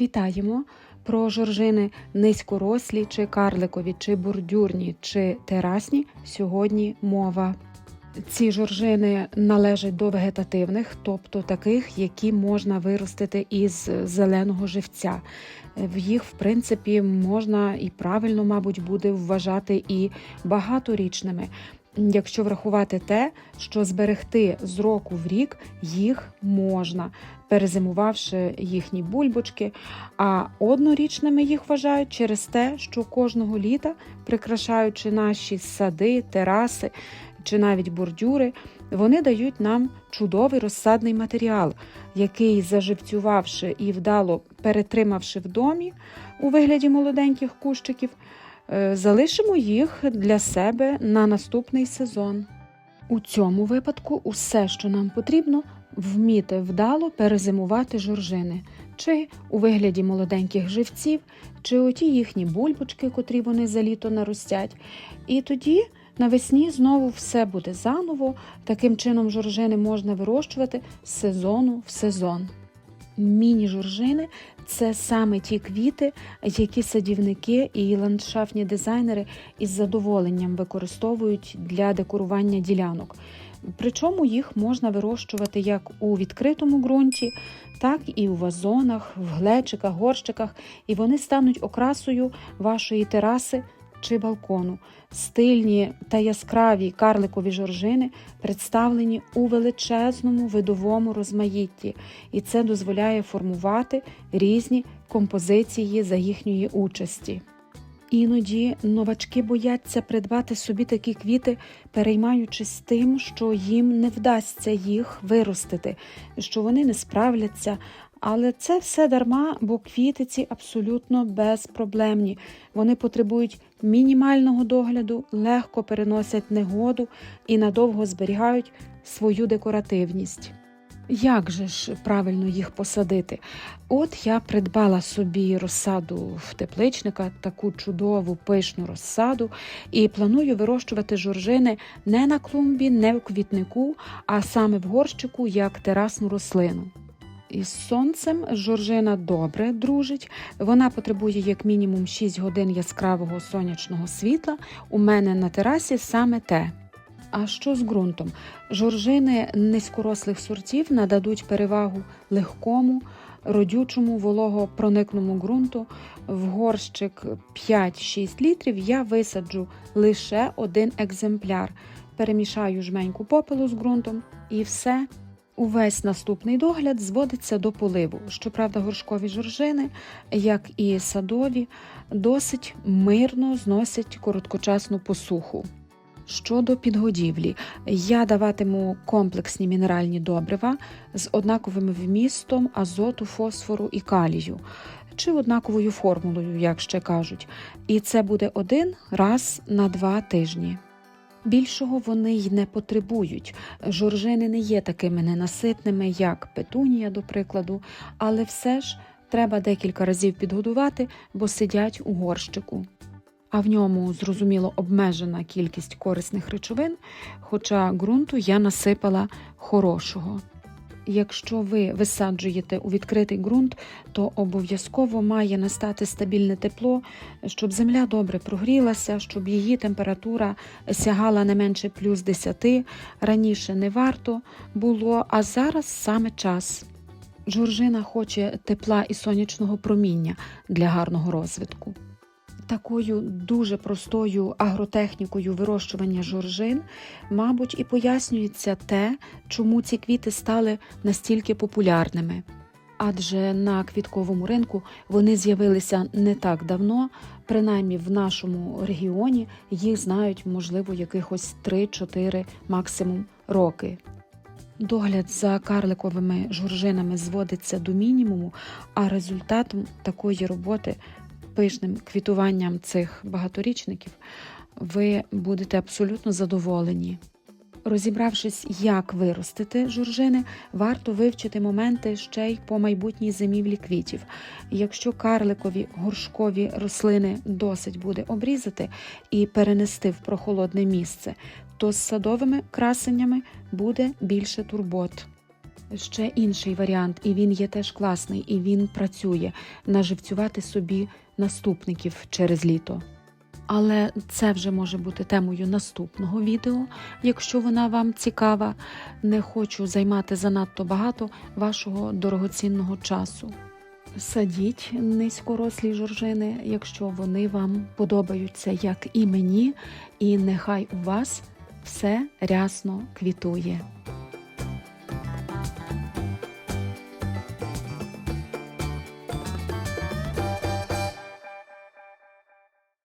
Вітаємо! Про жоржини низькорослі чи карликові, чи бордюрні, чи терасні сьогодні мова. Ці жоржини належать до вегетативних, тобто таких, які можна виростити із зеленого живця. В їх, в принципі, можна і правильно, мабуть, буде вважати і багаторічними, якщо врахувати те, що зберегти з року в рік їх можна, перезимувавши їхні бульбочки, а однорічними їх вважають через те, що кожного літа, прикрашаючи наші сади, тераси чи навіть бордюри, вони дають нам чудовий розсадний матеріал, який, заживцювавши і вдало перетримавши в домі у вигляді молоденьких кущиків, залишимо їх для себе на наступний сезон. У цьому випадку усе, що нам потрібно, вміти вдало перезимувати жоржини, чи у вигляді молоденьких живців, чи оті їхні бульбочки, котрі вони за літо наростять. І тоді навесні знову все буде заново. Таким чином жоржини можна вирощувати з сезону в сезон. Міні-жоржини це саме ті квіти, які садівники і ландшафтні дизайнери із задоволенням використовують для декорування ділянок. Причому їх можна вирощувати як у відкритому ґрунті, так і у вазонах, в глечиках, горщиках, і вони стануть окрасою вашої тераси чи балкону. Стильні та яскраві карликові жоржини представлені у величезному видовому розмаїтті, і це дозволяє формувати різні композиції за їхньої участі. Іноді новачки бояться придбати собі такі квіти, переймаючись тим, що їм не вдасться їх виростити, що вони не справляться. Але це все дарма, бо квіти ці абсолютно безпроблемні. Вони потребують мінімального догляду, легко переносять негоду і надовго зберігають свою декоративність. Як же ж правильно їх посадити? От я придбала собі розсаду в тепличника, таку чудову пишну розсаду, і планую вирощувати жоржини не на клумбі, не в квітнику, а саме в горщику як терасну рослину. Із сонцем жоржина добре дружить. Вона потребує як мінімум 6 годин яскравого сонячного світла. У мене на терасі саме те. А що з ґрунтом? Жоржини низькорослих сортів нададуть перевагу легкому, родючому, вологопроникному ґрунту. В горщик 5-6 літрів я висаджу лише один екземпляр. Перемішаю жменьку попелу з ґрунтом і все. Увесь наступний догляд зводиться до поливу. Щоправда, горшкові жоржини, як і садові, досить мирно зносять короткочасну посуху. Щодо підгодівлі, я даватиму комплексні мінеральні добрива з однаковим вмістом азоту, фосфору і калію, чи однаковою формулою, як ще кажуть. І це буде один раз на два тижні. Більшого вони й не потребують. Жоржини не є такими ненаситними, як петунія, до прикладу, але все ж треба декілька разів підгодувати, бо сидять у горщику. А в ньому, зрозуміло, обмежена кількість корисних речовин, хоча ґрунту я насипала хорошого. Якщо ви висаджуєте у відкритий ґрунт, то обов'язково має настати стабільне тепло, щоб земля добре прогрілася, щоб її температура сягала не менше плюс 10. Раніше не варто було, а зараз саме час. Жоржина хоче тепла і сонячного проміння для гарного розвитку. Такою дуже простою агротехнікою вирощування жоржин, мабуть, і пояснюється те, чому ці квіти стали настільки популярними. Адже на квітковому ринку вони з'явилися не так давно, принаймні в нашому регіоні їх знають, можливо, якихось 3-4 максимум роки. Догляд за карликовими жоржинами зводиться до мінімуму, а результатом такої роботи пишним квітуванням цих багаторічників, ви будете абсолютно задоволені. Розібравшись, як виростити журжини, варто вивчити моменти ще й по майбутній зимівлі квітів. Якщо карликові горшкові рослини досить буде обрізати і перенести в прохолодне місце, то з садовими красеннями буде більше турбот. Ще інший варіант, і він є теж класний, і він працює наживцювати собі наступників через літо. Але це вже може бути темою наступного відео, якщо вона вам цікава. Не хочу займати занадто багато вашого дорогоцінного часу. Садіть низькорослі жоржини, якщо вони вам подобаються, як і мені, і нехай у вас все рясно квітує.